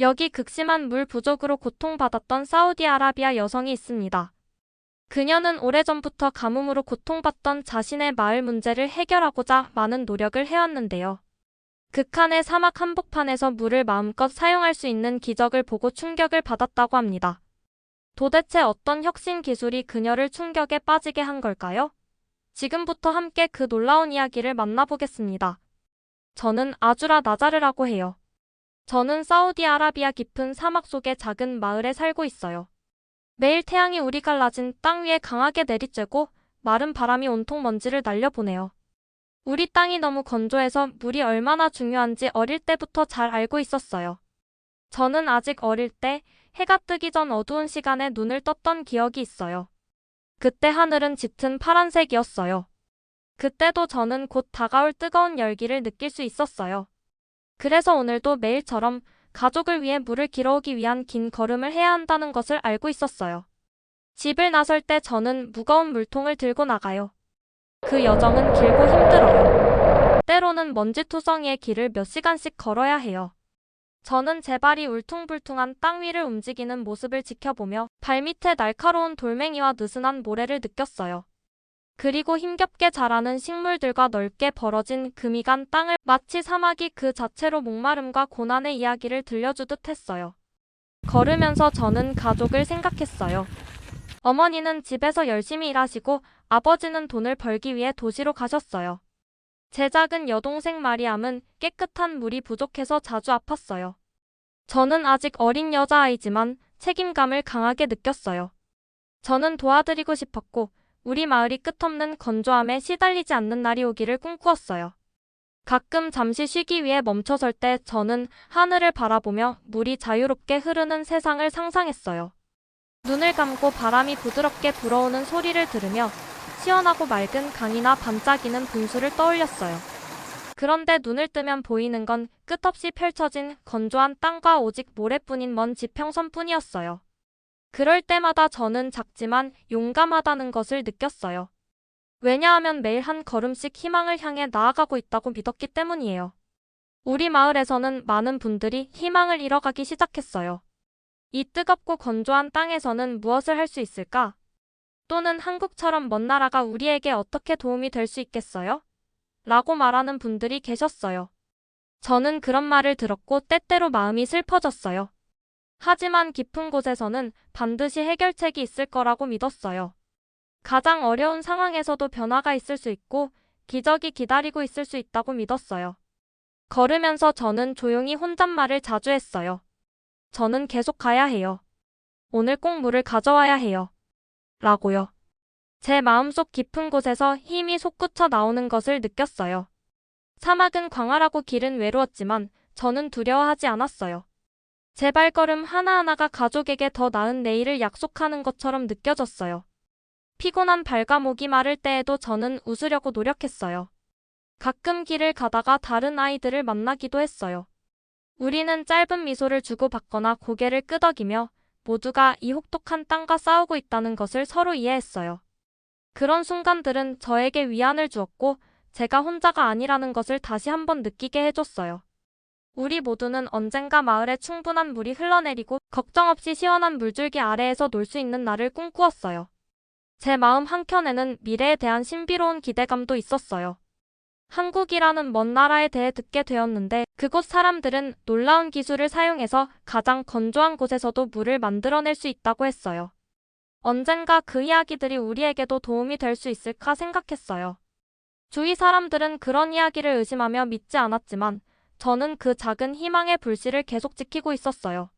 여기 극심한 물 부족으로 고통받았던 사우디아라비아 여성이 있습니다. 그녀는 오래전부터 가뭄으로 고통받던 자신의 마을 문제를 해결하고자 많은 노력을 해왔는데요. 극한의 사막 한복판에서 물을 마음껏 사용할 수 있는 기적을 보고 충격을 받았다고 합니다. 도대체 어떤 혁신 기술이 그녀를 충격에 빠지게 한 걸까요? 지금부터 함께 그 놀라운 이야기를 만나보겠습니다. 저는 아주라 나자르라고 해요. 저는 사우디아라비아 깊은 사막 속의 작은 마을에 살고 있어요. 매일 태양이 우리 갈라진 땅 위에 강하게 내리쬐고 마른 바람이 온통 먼지를 날려보내요. 우리 땅이 너무 건조해서 물이 얼마나 중요한지 어릴 때부터 잘 알고 있었어요. 저는 아직 어릴 때 해가 뜨기 전 어두운 시간에 눈을 떴던 기억이 있어요. 그때 하늘은 짙은 파란색이었어요. 그때도 저는 곧 다가올 뜨거운 열기를 느낄 수 있었어요. 그래서 오늘도 매일처럼 가족을 위해 물을 길어오기 위한 긴 걸음을 해야 한다는 것을 알고 있었어요. 집을 나설 때 저는 무거운 물통을 들고 나가요. 그 여정은 길고 힘들어요. 때로는 먼지투성이의 길을 몇 시간씩 걸어야 해요. 저는 제 발이 울퉁불퉁한 땅 위를 움직이는 모습을 지켜보며 발밑에 날카로운 돌멩이와 느슨한 모래를 느꼈어요. 그리고 힘겹게 자라는 식물들과 넓게 벌어진 금이 간 땅을 마치 사막이 그 자체로 목마름과 고난의 이야기를 들려주듯 했어요. 걸으면서 저는 가족을 생각했어요. 어머니는 집에서 열심히 일하시고 아버지는 돈을 벌기 위해 도시로 가셨어요. 제 작은 여동생 마리암은 깨끗한 물이 부족해서 자주 아팠어요. 저는 아직 어린 여자아이지만 책임감을 강하게 느꼈어요. 저는 도와드리고 싶었고 우리 마을이 끝없는 건조함에 시달리지 않는 날이 오기를 꿈꾸었어요. 가끔 잠시 쉬기 위해 멈춰설 때 저는 하늘을 바라보며 물이 자유롭게 흐르는 세상을 상상했어요. 눈을 감고 바람이 부드럽게 불어오는 소리를 들으며 시원하고 맑은 강이나 반짝이는 분수를 떠올렸어요. 그런데 눈을 뜨면 보이는 건 끝없이 펼쳐진 건조한 땅과 오직 모래뿐인 먼 지평선뿐이었어요. 그럴 때마다 저는 작지만 용감하다는 것을 느꼈어요. 왜냐하면 매일 한 걸음씩 희망을 향해 나아가고 있다고 믿었기 때문이에요. 우리 마을에서는 많은 분들이 희망을 잃어가기 시작했어요. 이 뜨겁고 건조한 땅에서는 무엇을 할 수 있을까? 또는 한국처럼 먼 나라가 우리에게 어떻게 도움이 될 수 있겠어요? 라고 말하는 분들이 계셨어요. 저는 그런 말을 들었고 때때로 마음이 슬퍼졌어요. 하지만 깊은 곳에서는 반드시 해결책이 있을 거라고 믿었어요. 가장 어려운 상황에서도 변화가 있을 수 있고 기적이 기다리고 있을 수 있다고 믿었어요. 걸으면서 저는 조용히 혼잣말을 자주 했어요. 저는 계속 가야 해요. 오늘 꼭 물을 가져와야 해요. 라고요. 제 마음속 깊은 곳에서 힘이 솟구쳐 나오는 것을 느꼈어요. 사막은 광활하고 길은 외로웠지만 저는 두려워하지 않았어요. 제 발걸음 하나하나가 가족에게 더 나은 내일을 약속하는 것처럼 느껴졌어요. 피곤한 발과 목이 마를 때에도 저는 웃으려고 노력했어요. 가끔 길을 가다가 다른 아이들을 만나기도 했어요. 우리는 짧은 미소를 주고받거나 고개를 끄덕이며 모두가 이 혹독한 땅과 싸우고 있다는 것을 서로 이해했어요. 그런 순간들은 저에게 위안을 주었고 제가 혼자가 아니라는 것을 다시 한번 느끼게 해줬어요. 우리 모두는 언젠가 마을에 충분한 물이 흘러내리고 걱정 없이 시원한 물줄기 아래에서 놀 수 있는 날을 꿈꾸었어요. 제 마음 한켠에는 미래에 대한 신비로운 기대감도 있었어요. 한국이라는 먼 나라에 대해 듣게 되었는데 그곳 사람들은 놀라운 기술을 사용해서 가장 건조한 곳에서도 물을 만들어낼 수 있다고 했어요. 언젠가 그 이야기들이 우리에게도 도움이 될 수 있을까 생각했어요. 주위 사람들은 그런 이야기를 의심하며 믿지 않았지만 저는 그 작은 희망의 불씨를 계속 지키고 있었어요.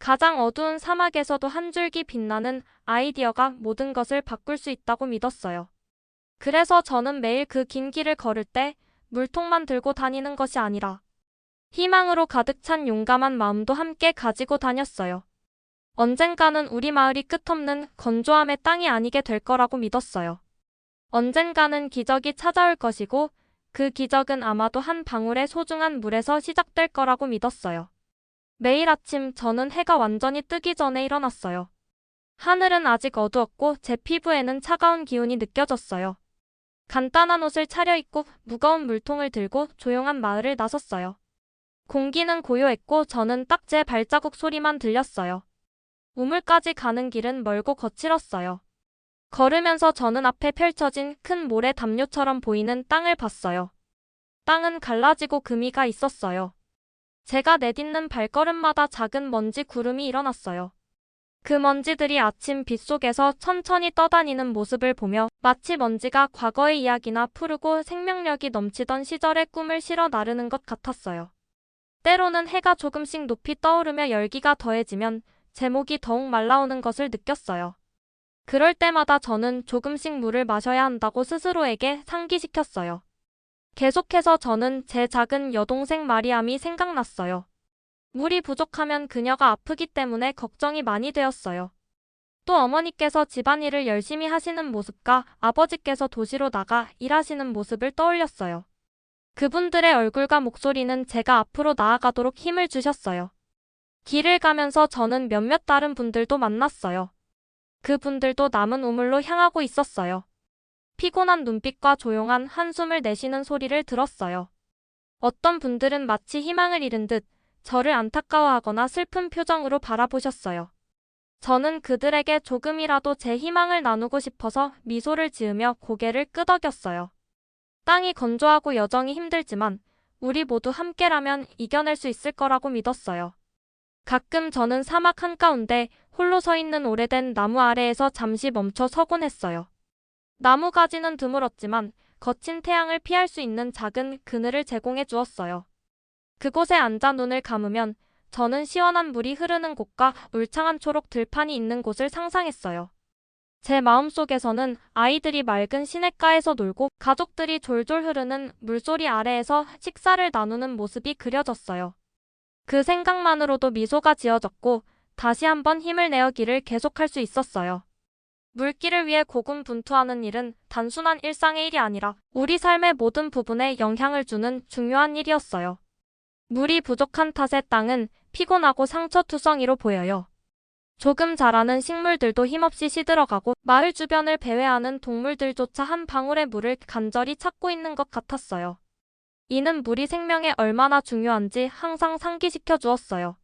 가장 어두운 사막에서도 한 줄기 빛나는 아이디어가 모든 것을 바꿀 수 있다고 믿었어요. 그래서 저는 매일 그 긴 길을 걸을 때 물통만 들고 다니는 것이 아니라 희망으로 가득 찬 용감한 마음도 함께 가지고 다녔어요. 언젠가는 우리 마을이 끝없는 건조함의 땅이 아니게 될 거라고 믿었어요. 언젠가는 기적이 찾아올 것이고 그 기적은 아마도 한 방울의 소중한 물에서 시작될 거라고 믿었어요. 매일 아침 저는 해가 완전히 뜨기 전에 일어났어요. 하늘은 아직 어두웠고 제 피부에는 차가운 기운이 느껴졌어요. 간단한 옷을 차려입고 무거운 물통을 들고 조용한 마을을 나섰어요. 공기는 고요했고 저는 딱 제 발자국 소리만 들렸어요. 우물까지 가는 길은 멀고 거칠었어요. 걸으면서 저는 앞에 펼쳐진 큰 모래 담요처럼 보이는 땅을 봤어요. 땅은 갈라지고 금이가 있었어요. 제가 내딛는 발걸음마다 작은 먼지 구름이 일어났어요. 그 먼지들이 아침 빛 속에서 천천히 떠다니는 모습을 보며 마치 먼지가 과거의 이야기나 푸르고 생명력이 넘치던 시절의 꿈을 실어 나르는 것 같았어요. 때로는 해가 조금씩 높이 떠오르며 열기가 더해지면 제목이 더욱 말라오는 것을 느꼈어요. 그럴 때마다 저는 조금씩 물을 마셔야 한다고 스스로에게 상기시켰어요. 계속해서 저는 제 작은 여동생 마리암이 생각났어요. 물이 부족하면 그녀가 아프기 때문에 걱정이 많이 되었어요. 또 어머니께서 집안일을 열심히 하시는 모습과 아버지께서 도시로 나가 일하시는 모습을 떠올렸어요. 그분들의 얼굴과 목소리는 제가 앞으로 나아가도록 힘을 주셨어요. 길을 가면서 저는 몇몇 다른 분들도 만났어요. 그분들도 남은 우물로 향하고 있었어요. 피곤한 눈빛과 조용한 한숨을 내쉬는 소리를 들었어요. 어떤 분들은 마치 희망을 잃은 듯 저를 안타까워하거나 슬픈 표정으로 바라보셨어요. 저는 그들에게 조금이라도 제 희망을 나누고 싶어서 미소를 지으며 고개를 끄덕였어요. 땅이 건조하고 여정이 힘들지만 우리 모두 함께라면 이겨낼 수 있을 거라고 믿었어요. 가끔 저는 사막 한가운데 홀로 서 있는 오래된 나무 아래에서 잠시 멈춰 서곤 했어요. 나무 가지는 드물었지만 거친 태양을 피할 수 있는 작은 그늘을 제공해 주었어요. 그곳에 앉아 눈을 감으면 저는 시원한 물이 흐르는 곳과 울창한 초록 들판이 있는 곳을 상상했어요. 제 마음속에서는 아이들이 맑은 시냇가에서 놀고 가족들이 졸졸 흐르는 물소리 아래에서 식사를 나누는 모습이 그려졌어요. 그 생각만으로도 미소가 지어졌고 다시 한번 힘을 내어 길을 계속할 수 있었어요. 물길을 위해 고군분투하는 일은 단순한 일상의 일이 아니라 우리 삶의 모든 부분에 영향을 주는 중요한 일이었어요. 물이 부족한 탓에 땅은 피곤하고 상처투성이로 보여요. 조금 자라는 식물들도 힘없이 시들어가고 마을 주변을 배회하는 동물들조차 한 방울의 물을 간절히 찾고 있는 것 같았어요. 이는 물이 생명에 얼마나 중요한지 항상 상기시켜 주었어요.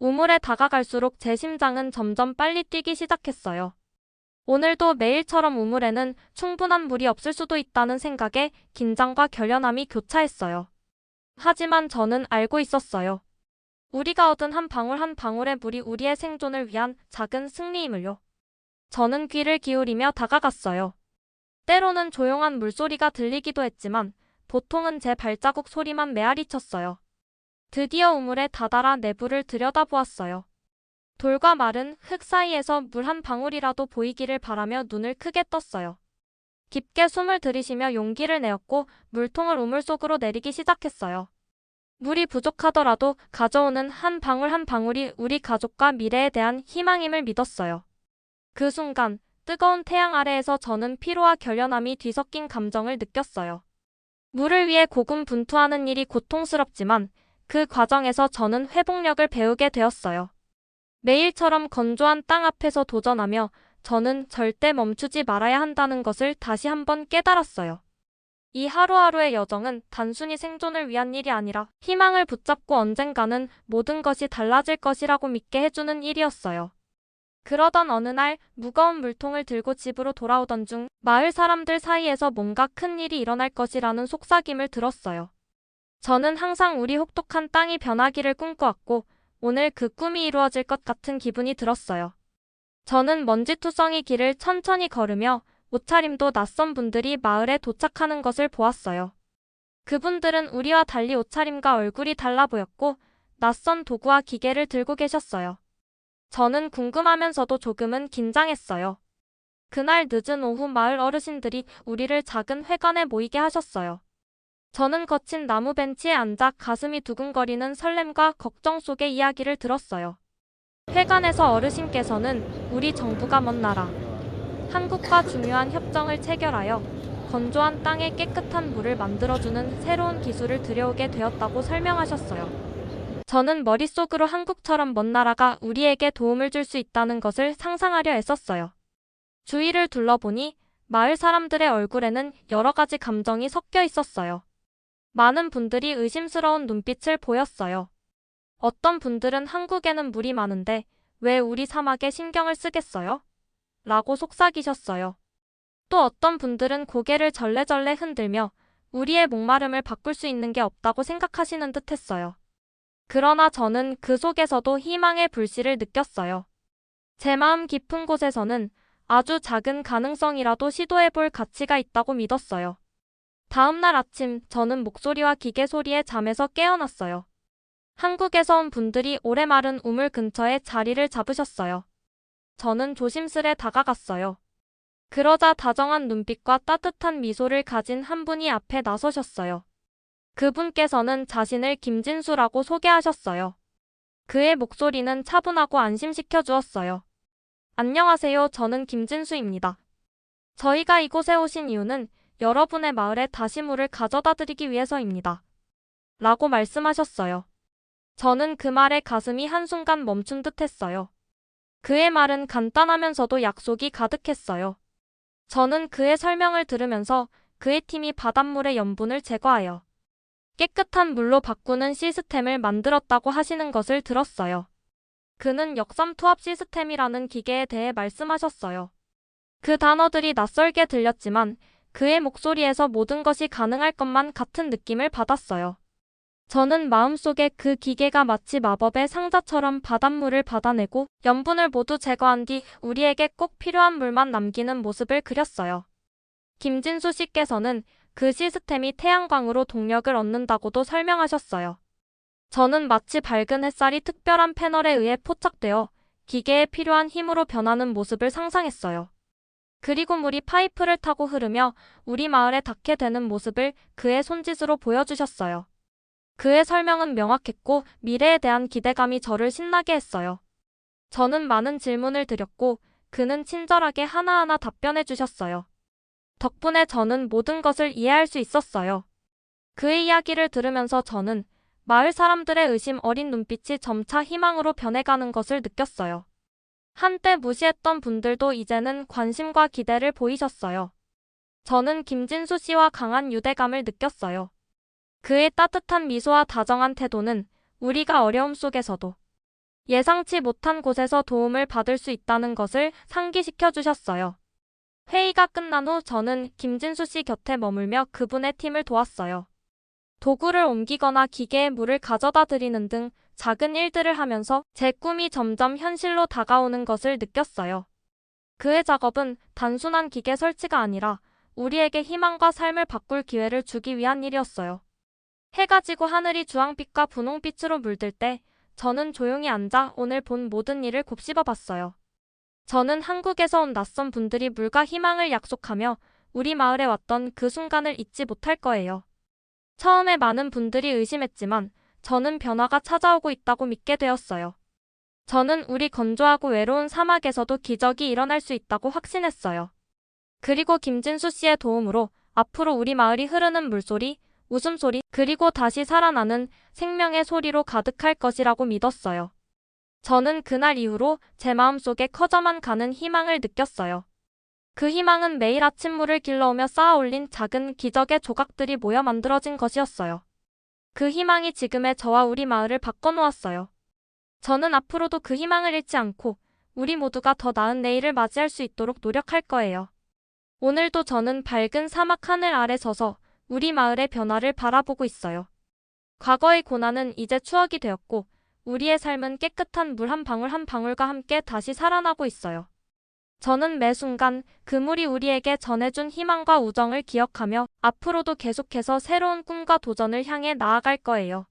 우물에 다가갈수록 제 심장은 점점 빨리 뛰기 시작했어요. 오늘도 매일처럼 우물에는 충분한 물이 없을 수도 있다는 생각에 긴장과 결연함이 교차했어요. 하지만 저는 알고 있었어요. 우리가 얻은 한 방울 한 방울의 물이 우리의 생존을 위한 작은 승리임을요. 저는 귀를 기울이며 다가갔어요. 때로는 조용한 물소리가 들리기도 했지만 보통은 제 발자국 소리만 메아리 쳤어요. 드디어 우물에 다다라 내부를 들여다보았어요. 돌과 마른 흙 사이에서 물 한 방울이라도 보이기를 바라며 눈을 크게 떴어요. 깊게 숨을 들이쉬며 용기를 내었고 물통을 우물 속으로 내리기 시작했어요. 물이 부족하더라도 가져오는 한 방울 한 방울이 우리 가족과 미래에 대한 희망임을 믿었어요. 그 순간 뜨거운 태양 아래에서 저는 피로와 결연함이 뒤섞인 감정을 느꼈어요. 물을 위해 고군분투하는 일이 고통스럽지만 그 과정에서 저는 회복력을 배우게 되었어요. 매일처럼 건조한 땅 앞에서 도전하며 저는 절대 멈추지 말아야 한다는 것을 다시 한번 깨달았어요. 이 하루하루의 여정은 단순히 생존을 위한 일이 아니라 희망을 붙잡고 언젠가는 모든 것이 달라질 것이라고 믿게 해주는 일이었어요. 그러던 어느 날 무거운 물통을 들고 집으로 돌아오던 중 마을 사람들 사이에서 뭔가 큰 일이 일어날 것이라는 속삭임을 들었어요. 저는 항상 우리 혹독한 땅이 변하기를 꿈꿔왔고 오늘 그 꿈이 이루어질 것 같은 기분이 들었어요. 저는 먼지투성이 길을 천천히 걸으며 옷차림도 낯선 분들이 마을에 도착하는 것을 보았어요. 그분들은 우리와 달리 옷차림과 얼굴이 달라 보였고 낯선 도구와 기계를 들고 계셨어요. 저는 궁금하면서도 조금은 긴장했어요. 그날 늦은 오후 마을 어르신들이 우리를 작은 회관에 모이게 하셨어요. 저는 거친 나무 벤치에 앉아 가슴이 두근거리는 설렘과 걱정 속의 이야기를 들었어요. 회관에서 어르신께서는 우리 정부가 먼 나라, 한국과 중요한 협정을 체결하여 건조한 땅에 깨끗한 물을 만들어주는 새로운 기술을 들여오게 되었다고 설명하셨어요. 저는 머릿속으로 한국처럼 먼 나라가 우리에게 도움을 줄 수 있다는 것을 상상하려 애썼어요. 주위를 둘러보니 마을 사람들의 얼굴에는 여러 가지 감정이 섞여 있었어요. 많은 분들이 의심스러운 눈빛을 보였어요. 어떤 분들은 한국에는 물이 많은데 왜 우리 사막에 신경을 쓰겠어요? 라고 속삭이셨어요. 또 어떤 분들은 고개를 절레절레 흔들며 우리의 목마름을 바꿀 수 있는 게 없다고 생각하시는 듯 했어요. 그러나 저는 그 속에서도 희망의 불씨를 느꼈어요. 제 마음 깊은 곳에서는 아주 작은 가능성이라도 시도해볼 가치가 있다고 믿었어요. 다음날 아침 저는 목소리와 기계 소리에 잠에서 깨어났어요. 한국에서 온 분들이 오래 마른 우물 근처에 자리를 잡으셨어요. 저는 조심스레 다가갔어요. 그러자 다정한 눈빛과 따뜻한 미소를 가진 한 분이 앞에 나서셨어요. 그분께서는 자신을 김진수라고 소개하셨어요. 그의 목소리는 차분하고 안심시켜 주었어요. 안녕하세요. 저는 김진수입니다. 저희가 이곳에 오신 이유는 여러분의 마을에 다시 물을 가져다 드리기 위해서입니다. 라고 말씀하셨어요. 저는 그 말에 가슴이 한순간 멈춘 듯 했어요. 그의 말은 간단하면서도 약속이 가득했어요. 저는 그의 설명을 들으면서 그의 팀이 바닷물의 염분을 제거하여 깨끗한 물로 바꾸는 시스템을 만들었다고 하시는 것을 들었어요. 그는 역삼 투합 시스템이라는 기계에 대해 말씀하셨어요. 그 단어들이 낯설게 들렸지만 그의 목소리에서 모든 것이 가능할 것만 같은 느낌을 받았어요. 저는 마음속에 그 기계가 마치 마법의 상자처럼 바닷물을 받아내고 염분을 모두 제거한 뒤 우리에게 꼭 필요한 물만 남기는 모습을 그렸어요. 김진수 씨께서는 그 시스템이 태양광으로 동력을 얻는다고도 설명하셨어요. 저는 마치 밝은 햇살이 특별한 패널에 의해 포착되어 기계에 필요한 힘으로 변하는 모습을 상상했어요. 그리고 물이 파이프를 타고 흐르며 우리 마을에 닿게 되는 모습을 그의 손짓으로 보여주셨어요. 그의 설명은 명확했고 미래에 대한 기대감이 저를 신나게 했어요. 저는 많은 질문을 드렸고 그는 친절하게 하나하나 답변해 주셨어요. 덕분에 저는 모든 것을 이해할 수 있었어요. 그의 이야기를 들으면서 저는 마을 사람들의 의심 어린 눈빛이 점차 희망으로 변해가는 것을 느꼈어요. 한때 무시했던 분들도 이제는 관심과 기대를 보이셨어요. 저는 김진수 씨와 강한 유대감을 느꼈어요. 그의 따뜻한 미소와 다정한 태도는 우리가 어려움 속에서도 예상치 못한 곳에서 도움을 받을 수 있다는 것을 상기시켜 주셨어요. 회의가 끝난 후 저는 김진수 씨 곁에 머물며 그분의 팀을 도왔어요. 도구를 옮기거나 기계에 물을 가져다 드리는 등 작은 일들을 하면서 제 꿈이 점점 현실로 다가오는 것을 느꼈어요. 그의 작업은 단순한 기계 설치가 아니라 우리에게 희망과 삶을 바꿀 기회를 주기 위한 일이었어요. 해가 지고 하늘이 주황빛과 분홍빛으로 물들 때 저는 조용히 앉아 오늘 본 모든 일을 곱씹어 봤어요. 저는 한국에서 온 낯선 분들이 물과 희망을 약속하며 우리 마을에 왔던 그 순간을 잊지 못할 거예요. 처음에 많은 분들이 의심했지만 저는 변화가 찾아오고 있다고 믿게 되었어요. 저는 우리 건조하고 외로운 사막에서도 기적이 일어날 수 있다고 확신했어요. 그리고 김진수 씨의 도움으로 앞으로 우리 마을이 흐르는 물소리, 웃음소리, 그리고 다시 살아나는 생명의 소리로 가득할 것이라고 믿었어요. 저는 그날 이후로 제 마음속에 커져만 가는 희망을 느꼈어요. 그 희망은 매일 아침 물을 길러오며 쌓아 올린 작은 기적의 조각들이 모여 만들어진 것이었어요. 그 희망이 지금의 저와 우리 마을을 바꿔놓았어요. 저는 앞으로도 그 희망을 잃지 않고 우리 모두가 더 나은 내일을 맞이할 수 있도록 노력할 거예요. 오늘도 저는 밝은 사막 하늘 아래 서서 우리 마을의 변화를 바라보고 있어요. 과거의 고난은 이제 추억이 되었고 우리의 삶은 깨끗한 물 한 방울 한 방울과 함께 다시 살아나고 있어요. 저는 매 순간 그 물이 우리에게 전해준 희망과 우정을 기억하며 앞으로도 계속해서 새로운 꿈과 도전을 향해 나아갈 거예요.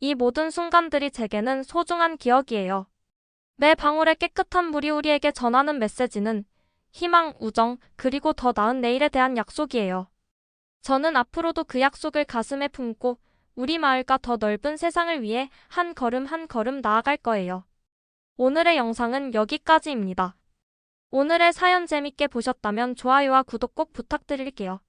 이 모든 순간들이 제게는 소중한 기억이에요. 매 방울의 깨끗한 물이 우리에게 전하는 메시지는 희망, 우정, 그리고 더 나은 내일에 대한 약속이에요. 저는 앞으로도 그 약속을 가슴에 품고 우리 마을과 더 넓은 세상을 위해 한 걸음 한 걸음 나아갈 거예요. 오늘의 영상은 여기까지입니다. 오늘의 사연 재밌게 보셨다면 좋아요와 구독 꼭 부탁드릴게요.